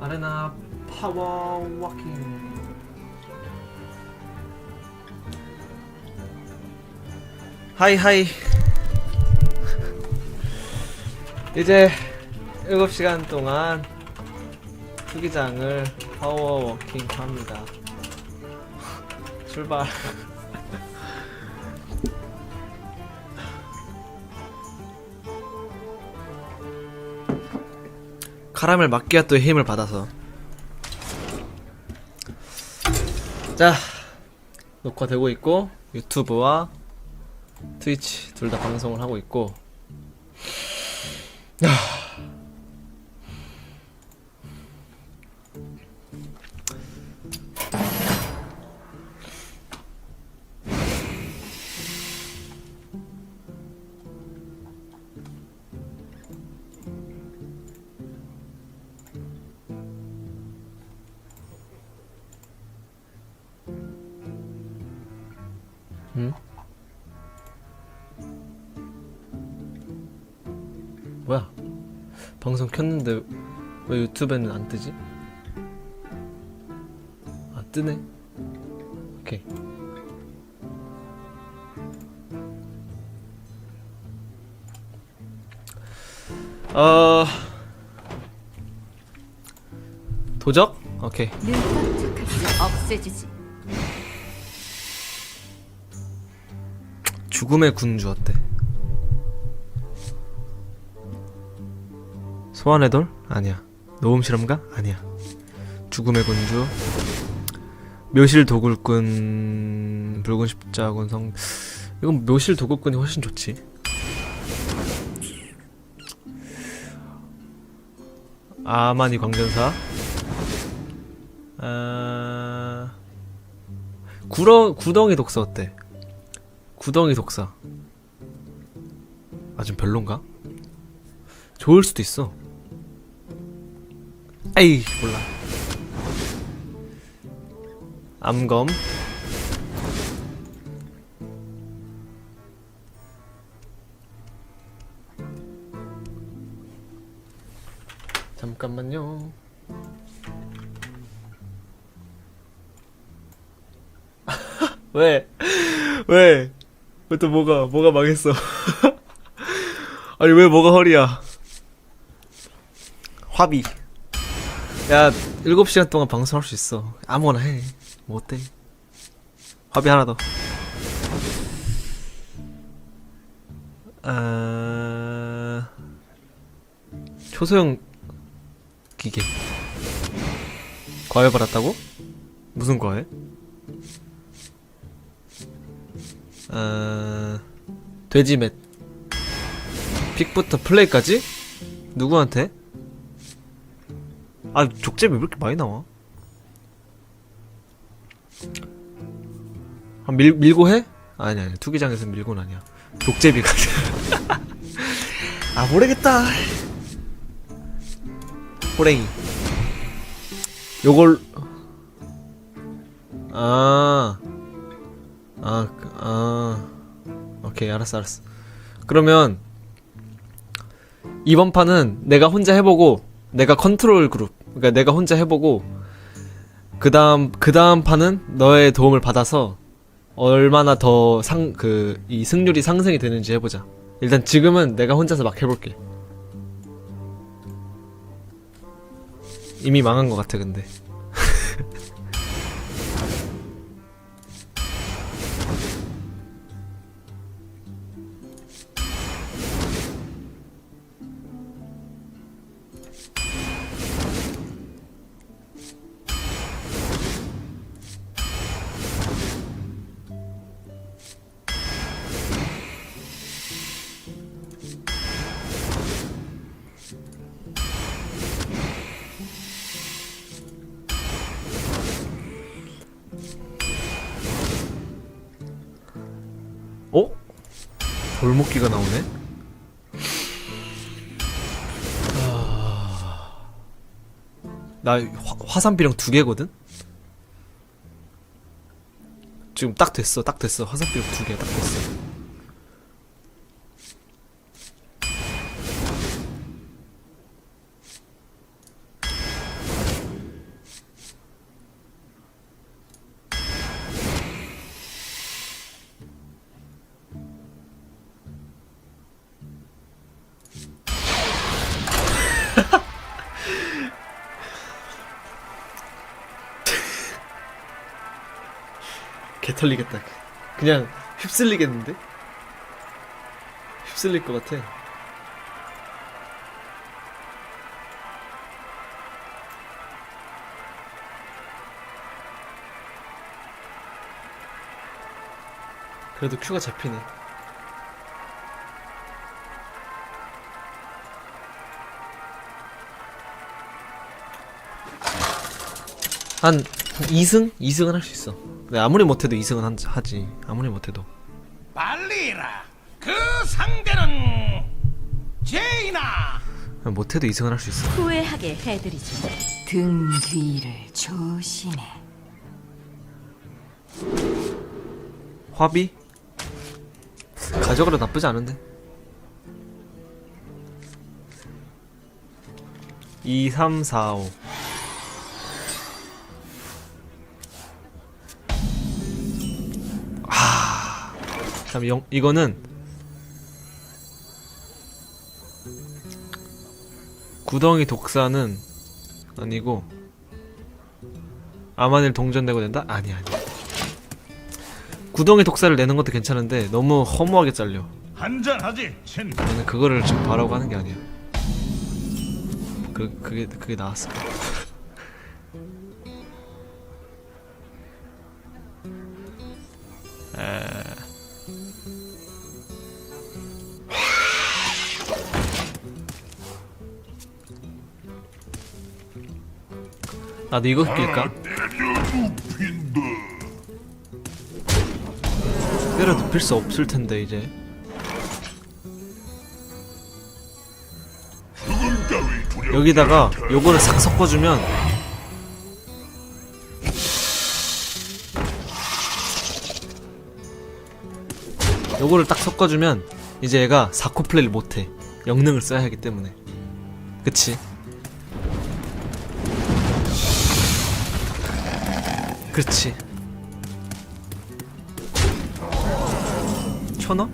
아레나 파워 워킹. 하이 하이. 이제 7시간 동안 투기장을 파워 워킹 합니다. 출발 카라멜 마끼아토의 힘을 받아서 자 녹화되고 있고 유튜브와 트위치 둘 다 방송을 하고 있고 야. 방송 켰는데 왜 유튜브에는 안 뜨지? 아 뜨네. 오케이. 어 도적? 오케이. 눈 깜짝할 수 없애주지. 죽음의 군주 어때? 소환의 돌? 아니야. 노음 실험가? 아니야. 죽음의 군주. 묘실 도굴꾼 붉은 십자군 성 이건 묘실 도굴꾼이 훨씬 좋지. 아마니 광전사. 아 구렁 구덩이 독서 어때? 구덩이 독사. 아, 좀 별론가? 좋을 수도 있어. 에이, 몰라. 암검. 잠깐만요. 왜? 왜? 왜 또 뭐가 뭐가 망했어? 아니 왜 뭐가 허리야? 화비. 야, 7시간 동안 방송할 수 있어. 아무거나 해. 뭐 어때? 화비 하나 더. 아... 초소형 기계. 과외 받았다고? 무슨 과외? 어... 돼지 맷 픽부터 플레이까지? 누구한테? 아 족제비 왜 이렇게 많이 나와? 아, 밀, 밀고 해? 아니 아니 투기장에서 밀고는 아니야 족제비가 아 모르겠다 호랭이 요걸 아 아, 그- 아, 오케이, 알았어, 알았어. 그러면, 이번 판은 내가 혼자 해보고, 내가 컨트롤 그룹, 그러니까 내가 혼자 해보고, 그 다음, 그 다음 판은 너의 도움을 받아서, 얼마나 더 상, 그, 이 승률이 상승이 되는지 해보자. 일단 지금은 내가 혼자서 막 해볼게. 이미 망한 것 같아, 근데. 돌목기가 나오네? 아... 나 화, 화산비령 두 개거든? 지금 딱 됐어, 딱 됐어. 화산비령 두개 딱 됐어. 개 털리겠다. 그냥 휩쓸리겠는데? 휩쓸릴 것 같아. 그래도 큐가 잡히네. 한, 한 2승? 2승은 할 수 있어. 근데 아무리 못해도 2승은 한, 하지. 아무리 못해도. 빨리라. 그 상대는 제이나. 못해도 2승은 할 수 있어. 후회하게 해드리죠. 등 뒤를 조심해. 화비? 가져가려 나쁘지 않은데. 2, 3, 4, 5. 그다음 영 이거는 구덩이 독사는 아니고 아만일 동전내고 된다? 아니 아니. 구덩이 독사를 내는 것도 괜찮은데 너무 허무하게 잘려. 한잔하지, 친. 나는 그거를 지금 바라고 하는 게 아니야. 그 그게 그게 나았어. 나도 이거 낄까? 때려 눕힐 수 없을 텐데 이제. 여기다가 요거를 싹 섞어주면 요거를 딱 섞어주면 이제 얘가 4코 플레이를 못해 영능을 써야 하기 때문에 그치 그렇지 천원?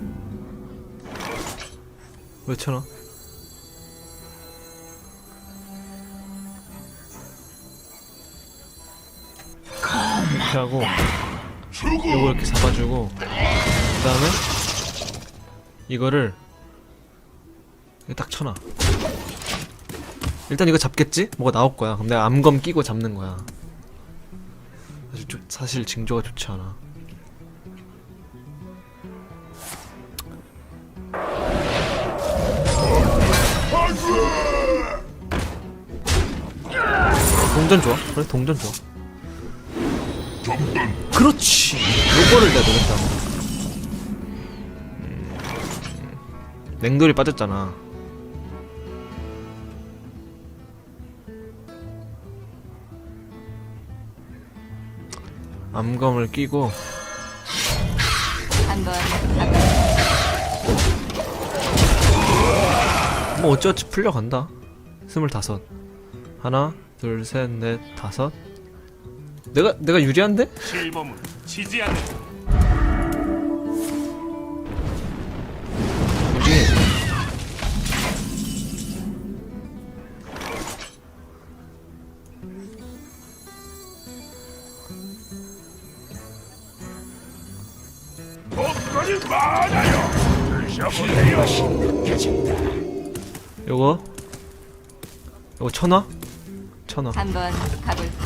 왜 천원? 이렇게 하고 요거 이렇게 잡아주고 그 다음에 이거를 딱 쳐놔 일단 이거 잡겠지? 뭐가 나올 거야 그럼 내가 암검 끼고 잡는 거야 좀- 사실 징조가 좋지 않아. 동전 좋아? 그래 동전 좋아. 그렇지. 요거를 내가 노렸다고. 음, 냉돌이 빠졌잖아 암검을 끼고 한번 뭐 어찌어찌 풀려간다 스물다섯 하나 둘 셋 넷 다섯 내가 내가 유리한데? 실범은 지지 않는. 천화? 천화 한번 가볼까?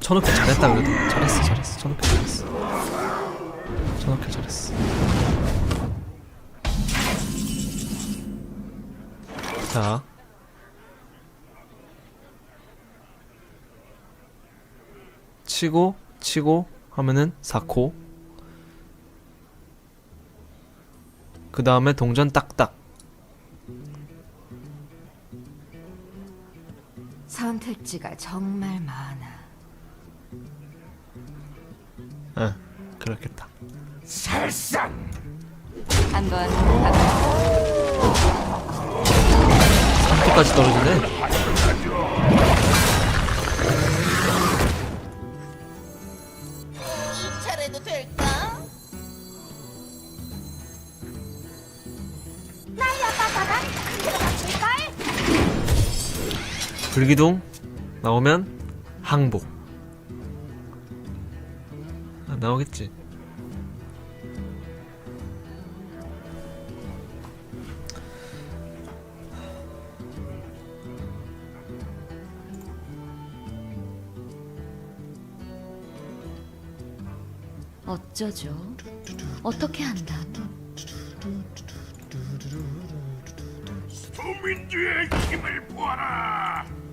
천오케 잘했다 그래도. 잘했어 잘했어. 천오케 잘했어. 천오케 잘했어. 자. 치고 치고 하면은 4코 그 다음에 동전 딱딱 선택지가 정말 많아. 응 그렇겠다 살상. 한번 가볼까? 3코까지 떨어지네 불기둥 나오면 항복. 아, 나오겠지. 어쩌죠? 어떻게 한다고? 소민주의 힘을 보아라.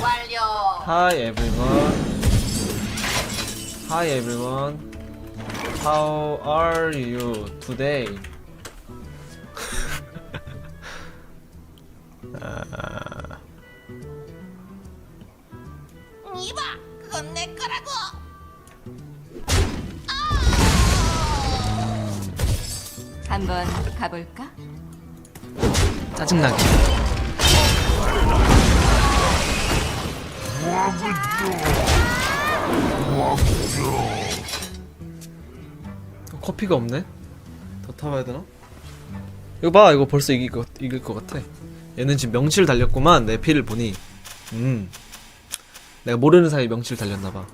완료. Hi everyone. Hi everyone. How are you today? 이봐, 그건 내 거라고. 한번 가볼까? 짜증나게. 커피가 없네? 더 타봐야 되나? 이거 봐, 이거 벌써 이길 것, 이길 것 같아. 얘는 지금 명치를 달렸구만, 내 피를 보니. 음. 내가 모르는 사이에 명치를 달렸나봐.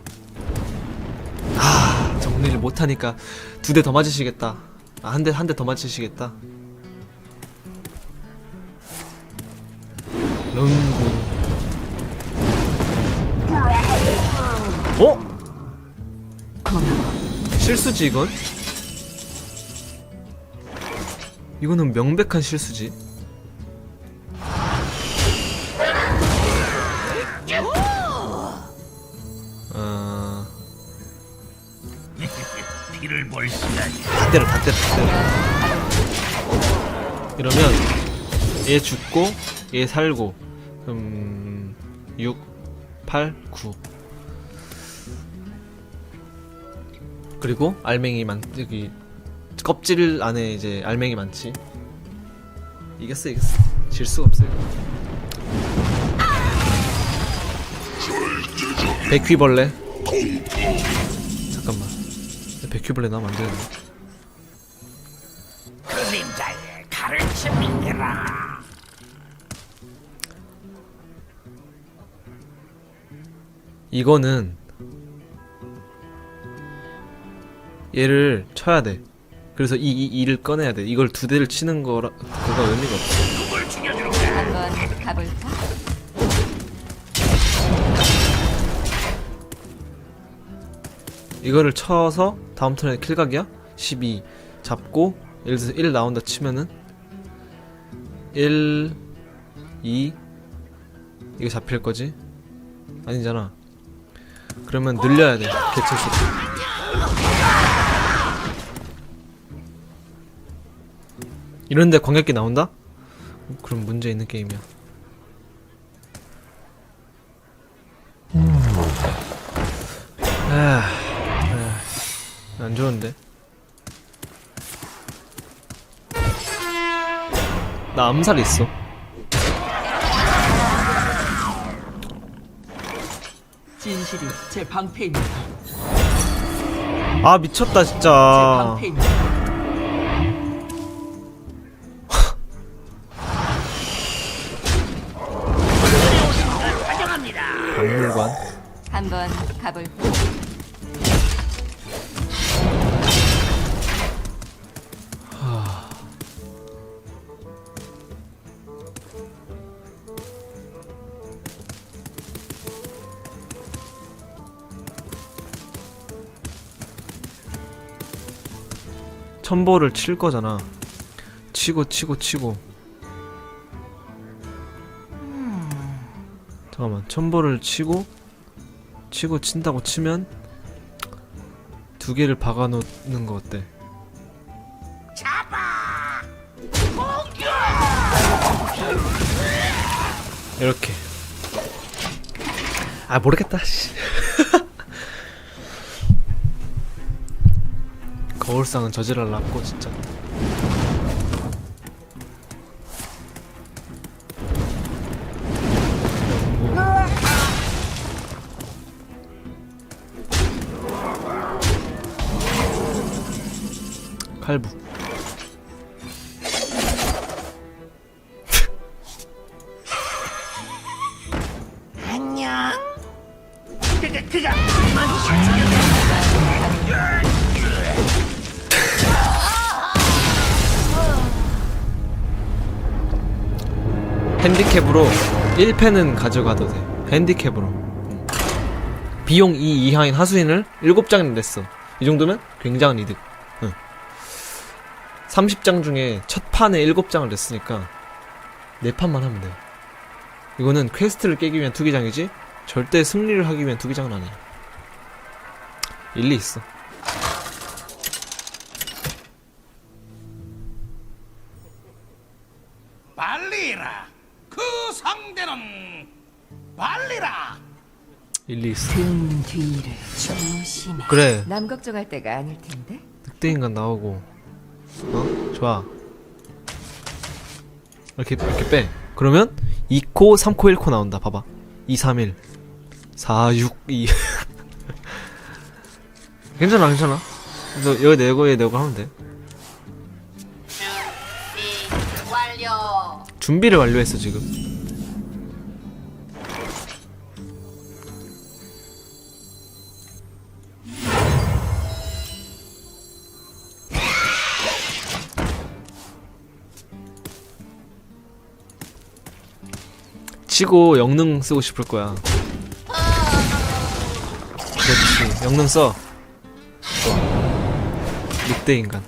아, 정리를 못하니까 두 대 더 맞으시겠다. 아, 한 대, 한 대 더 맞으시겠다. lungu. 어? 실수지 이건? 이거는 명백한 실수지. 어... 피를 볼 시간이. 다 때려, 다 때려, 다 때려. 이러면 얘 죽고 얘 살고 음 6, 8, 9 그리고 알맹이 많 여기 껍질 안에 이제 알맹이 많지. 이겼어 이겼어 질 수가 없어요. 백휘벌레. 잠깐만. 백휘벌레 나면 안 되는데 그림자의 가르침이라. 이거는 얘를 쳐야 돼. 그래서 이, 이 이를 꺼내야 돼. 이걸 두 대를 치는 거라 그거 의미가 없어. 한번 가볼까? 이거를 쳐서 다음 턴에 킬각이야? 12 잡고 예를 들어서 1 나온다 치면은 1 2 이거 잡힐 거지? 아니잖아. 그러면 늘려야 돼. 개체 수. 이런데 광역기 나온다? 그럼 문제 있는 게임이야. 아, 아, 안 좋은데. 나 암살 있어. 진실이 제 방패입니다. 아 미쳤다 제 진짜. 방패입니다. 한번 가볼까? 천보를 칠 거잖아. 치고 치고 치고. 잠깐만. 천보를 치고 치고 친다고 치면 두 개를 박아 놓는 거 어때? 이렇게. 아 모르겠다. 씨. 거울상은 저지랄랐고 진짜. 칼부. 핸디캡으로 1패는 가져가도 돼. 핸디캡으로. 비용 2 이하인 하수인을 7장이나 냈어. 이 정도면 굉장한 이득. 응. 30장 중에 첫 판에 7장을 냈으니까 4판만 하면 돼. 이거는 퀘스트를 깨기 위한 투기장이지 절대 승리를 하기 위한 투기장은 아니야. 일리 있어. 빨리라. 그 상대는 빨리라. 일리 있어. 등 뒤를 조심해. 그래. 남 걱정할 때가 아닐 텐데. 늑대인간 나오고 어? 좋아. 이렇게 이렇게 빼. 그러면 2코 3코 1코 나온다. 봐봐. 2 3 1 4 6 2 괜찮아 괜찮아. 그래서 여기 내고 얘 내고 하면 돼. 준비 완료. 준비를 완료했어 지금 치고 영능 쓰고 싶을 거야. 그렇지. 영능 써. 늑대 인간.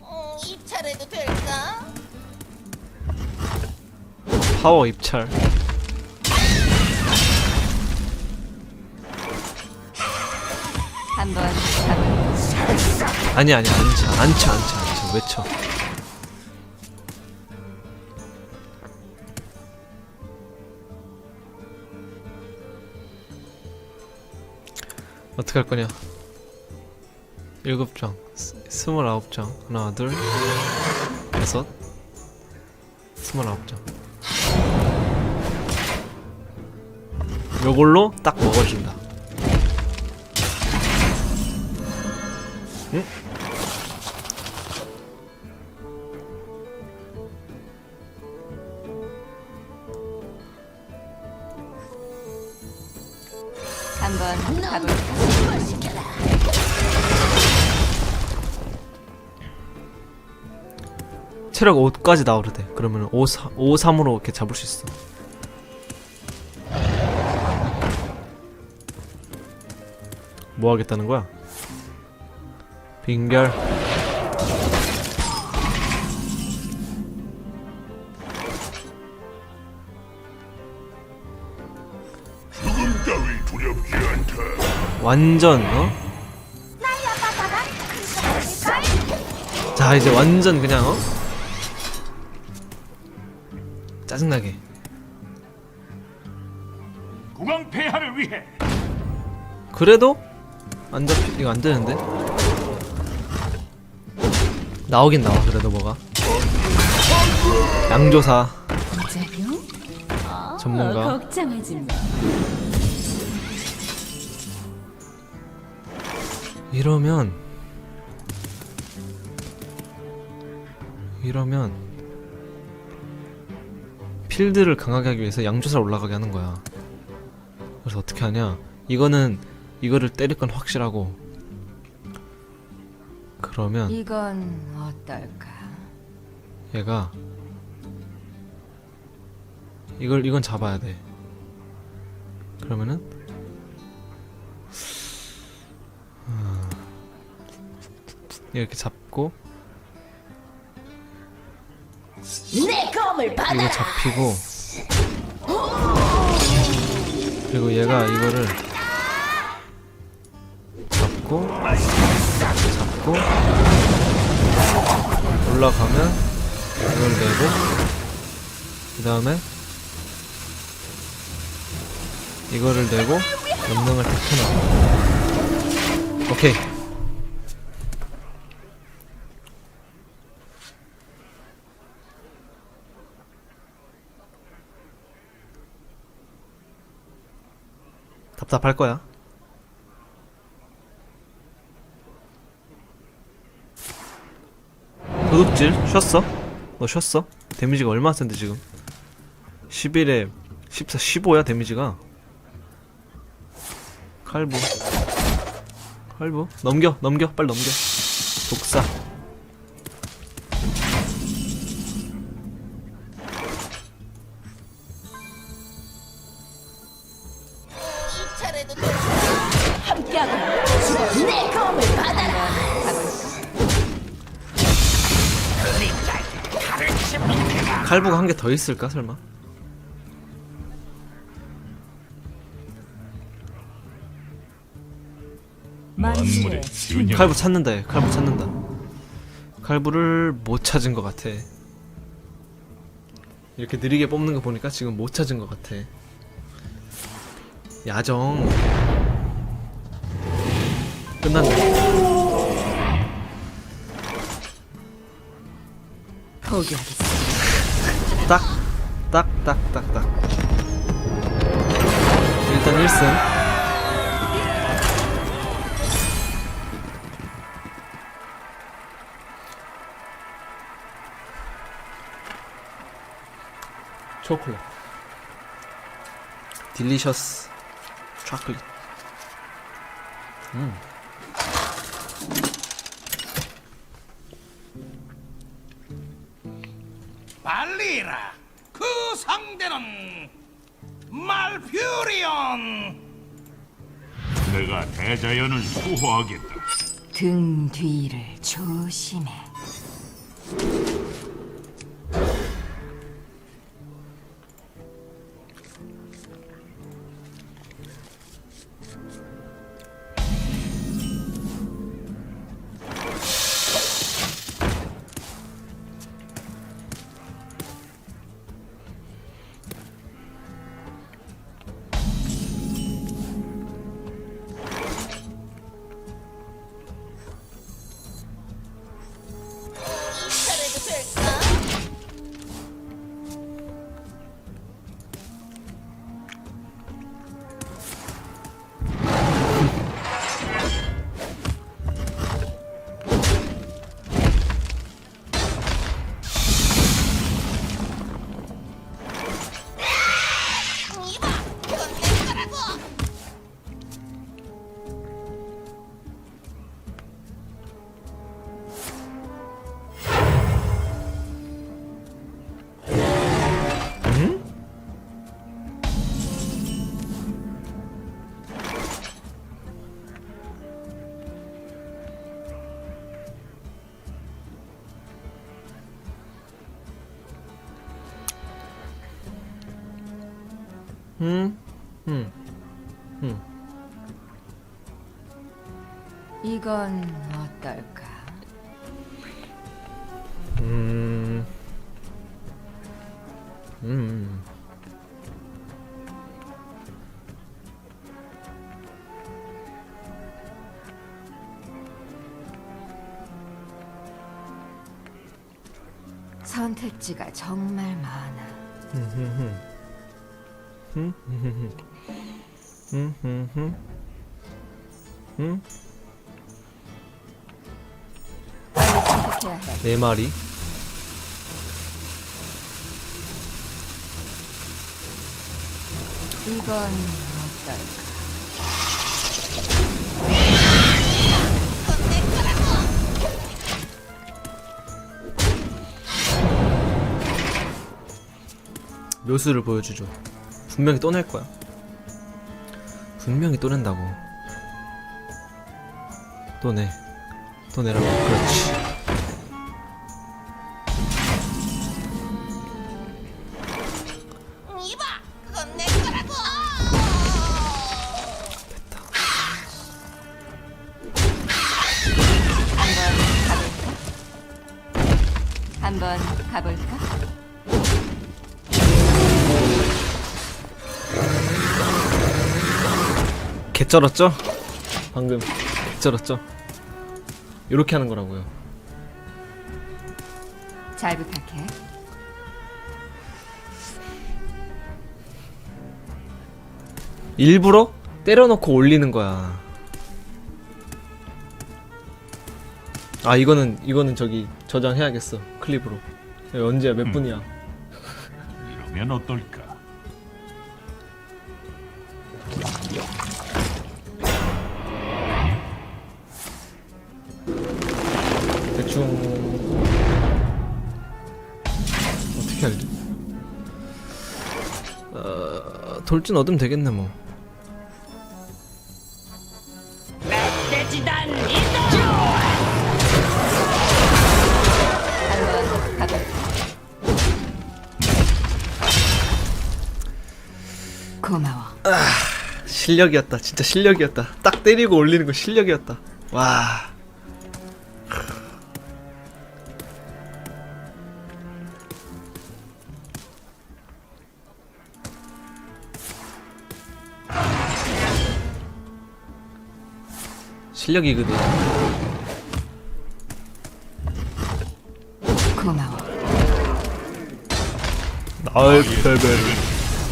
어, 입찰해도 될까? 파워 입찰 아니 아니 앉아 앉혀 앉혀 앉혀 외쳐? 어떻게 할 거냐? 일곱 장 스- 스물아홉 장 하나 둘 여섯. 스물아홉 장 요걸로 딱 먹어준다 체력 5까지 나오려 돼. 그러면 5, 3, 5, 3으로 이렇게 잡을 수 있어. 뭐 하겠다는 거야? 빙결. 완전, 어? 자, 이제 완전 그냥, 어? 짜증나게. 국왕 폐하를 위해 그래도 안 잡히 이거 안 되는데 나오긴 나와 그래도 뭐가 양조사? 전문가 어, 걱정하지 마. 이러면 이러면 필드를 강하게 하기 위해서 양조사를 올라가게 하는 거야 그래서 어떻게 하냐 이거는 이거를 때릴 건 확실하고 그러면 이건 어떨까? 얘가 이걸 이건 잡아야 돼. 그러면은 음, 이렇게 잡고 내 검을. 이거 잡히고. 그리고 얘가 이거를 잡고 잡고 올라가면 이걸 내고 그 다음에 이거를 내고 영능을 다 켜놔. 오케이 답답할 거야. 도둑질 쉬었어? 너 쉬었어? 데미지가 얼마나 센데 지금? 11에 14, 15야 데미지가? 칼부. 칼부? 넘겨 넘겨. 빨리 넘겨. 독사 칼부가 한 개 더 있을까 설마? 만물의 칼부 찾는다 얘. 칼부 찾는다. 칼부를 못 찾은 것 같아. 이렇게 느리게 뽑는 거 보니까 지금 못 찾은 것 같아. 야정. 끝났네. 포기하겠어. 딱, 딱, 딱, 딱, 딱. 일단 1승. 초콜릿. 딜리셔스 초콜릿. 음. 발리라. 그 상대는 말퓨리온. 내가 대자연을 수호하겠다. 등 뒤를 조심해. 음, 음, 음. 이건 어떨까? 음. 음. 선택지가 정말 많아. 음, 음, 음, 음. 음? 선택해야 해. 네 마리. 이건 어떨까? 묘수를 보여주죠. 분명히 또 낼 거야. 분명히 또 낸다고. 또 내. 또 내라고. 그렇지. 개쩔었죠? 방금 개쩔었죠? 이렇게 하는 거라고요. 잘 부탁해. 일부러 때려놓고 올리는 거야. 아 이거는 이거는 저기 저장해야겠어 클립으로. 언제야 몇 분이야? 하면 어떨까? 돌진 얻으면 되겠네 뭐. 고마워. 실력이었다. 진짜 실력이었다. 딱 때리고 올리는 거 실력이었다. 와. 실력이거든. 고마워. 나의 패배를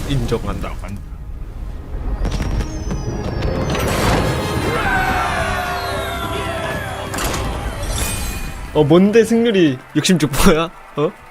인정한다. 한어 뭔데 승률이 66%야? 어?